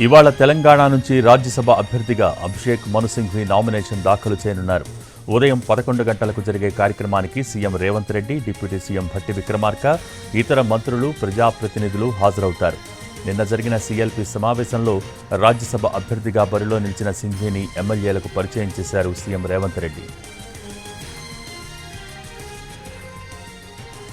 ఇవాళ తెలంగాణ నుంచి రాజ్యసభ అభ్యర్థిగా అభిషేక్ మనుసింఘ్వి నామినేషన్ దాఖలు చేయనున్నారు. ఉదయం పదకొండు గంటలకు జరిగే కార్యక్రమానికి CM Revanth Reddy deputy CM Bhatti Vikramarka ఇతర మంత్రులు ప్రజాప్రతినిధులు హాజరవుతారు. నిన్న జరిగిన సీఎల్పీ సమావేశంలో రాజ్యసభ అభ్యర్థిగా బరిలో నిలిచిన సింఘ్విని ఎమ్మెల్యేలకు పరిచయం చేశారు సీఎం రేవంత్ రెడ్డి.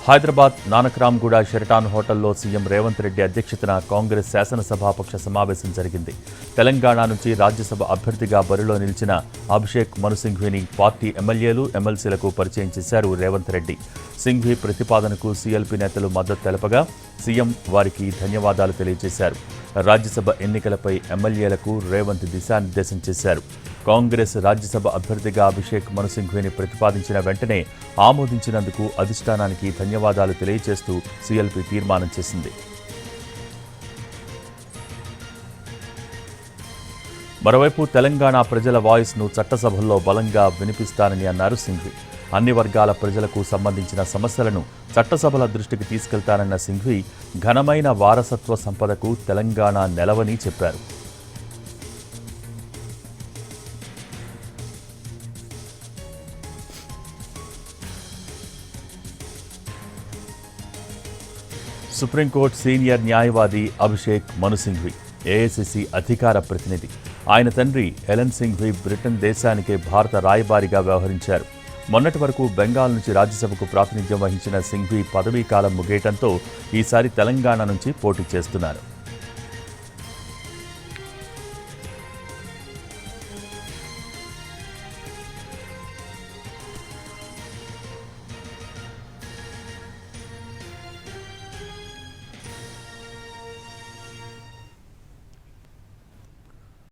హైదరాబాద్ నానక్రామ్గూడ షెరటాన్ హోటల్లో సీఎం రేవంత్ రెడ్డి అధ్యక్షతన కాంగ్రెస్ శాసనసభాపక్ష సమావేశం జరిగింది. తెలంగాణ నుంచి రాజ్యసభ అభ్యర్థిగా బరిలో నిలిచిన అభిషేక్ మనుసింఘ్విని పార్టీ ఎమ్మెల్యేలు ఎమ్మెల్సీలకు పరిచయం చేశారు రేవంత్ రెడ్డి. సింఘ్వి ప్రతిపాదనకు సీఎల్పీ నేతలు మద్దతు తెలపగా సీఎం వారికి ధన్యవాదాలు తెలియజేశారు. రాజ్యసభ ఎన్నికలపై ఎమ్మెల్యేలకు రేవంత్ దిశానిర్దేశం చేశారు. కాంగ్రెస్ రాజ్యసభ అభ్యర్థిగా అభిషేక్ మనుసింఘ్వేని ప్రతిపాదించిన వెంటనే ఆమోదించినందుకు అధిష్టానానికి ధన్యవాదాలు తెలియజేస్తూ సీఎల్పీ తీర్మానం చేసింది. మరోవైపు తెలంగాణ ప్రజల వాయిస్ను చట్టసభల్లో బలంగా వినిపిస్తానని అన్నారు సింఘ్వి. అన్ని వర్గాల ప్రజలకు సంబంధించిన సమస్యలను చట్టసభల దృష్టికి తీసుకెళ్తానన్న సింఘ్వి ఘనమైన వారసత్వ సంపదకు తెలంగాణ నెలవని చెప్పారు. సుప్రీంకోర్టు సీనియర్ న్యాయవాది అభిషేక్ మనుసింఘ్వి ఏఐసిసి అధికార ప్రతినిధి. ఆయన తండ్రి ఎలన్ సింఘ్వి బ్రిటన్ దేశానికే భారత రాయబారిగా వ్యవహరించారు. మొన్నటి వరకు బెంగాల్ నుంచి రాజ్యసభకు ప్రాతినిధ్యం వహించిన సింఘ్వి పదవీ కాలం ముగియటంతో ఈసారి తెలంగాణ నుంచి పోటీ చేస్తున్నారు.